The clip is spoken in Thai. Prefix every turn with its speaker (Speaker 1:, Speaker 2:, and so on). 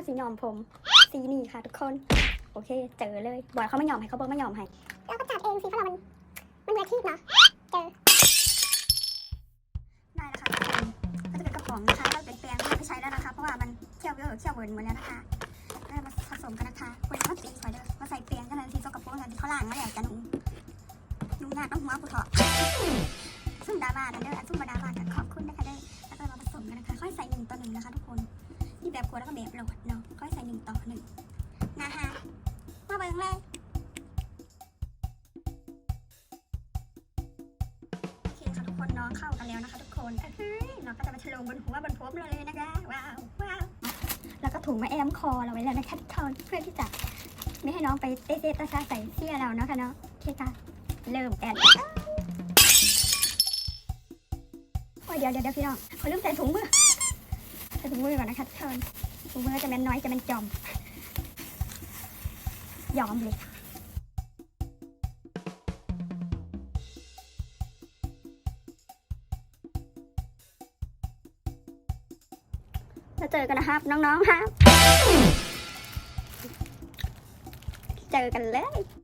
Speaker 1: เขาสียอมผม สีนี่ค่ะทุกคน โอเค เจอเลยบอยเขาไม่ยอมให้เขาบอกไม่ยอมให้
Speaker 2: เราก็จัดเองสิเพราะเรามันมันมืออาชีพเนาะเจอ
Speaker 1: ได้แล้วค่ะทุกคนก็จะเป็นกระป๋องนะคะเราเป็นแปรงไม่ใช้แล้วนะคะ เพราะว่ามันเคี่ยวเยอะเคี่ยวเวิร์นหมดแล้วนะคะแล้วมาผสมกันนะคะควรจะมาตีสวยเด้อมาใส่แปรงกันเลยทีสกปรกกันที่เขาล้างมาแล้วจ้ะหนูหนูงานต้องหัวผู้เถาะ แบบขวดแล้วก็แบบโหลดเนาะค่อยใส่หนึ่งต่อหนึ่งนะคะมาเบิ่งเลยโอเคค่ะทุกคนน้องเข้ากันแล้วนะคะ ทุกคนเอ้ยเราก็จะมาฉลองบนหัวบนพบเราเลยนะคะว้าวว้าวแล้วก็ถุงมาแอมคอเราไว้แล้วนะคะทุกคนเพื่อที่จะไม่ให้น้องไปเตะเตะตาชาใส่เสื้อเราเนาะค่ะเนาะโอเคค่ะเริ่มแอนโอ้ยเดี๋ยวเดี๋ยวพี่น้องขอลืมใส่ถุงมือใส่ถุง มือก่อนนะคะทุกคนถุงมือจะเป็นน้อยจะเป็นจอมยอมเลยจะเจอกันนะครับ น้องๆครับ เจอกันเลย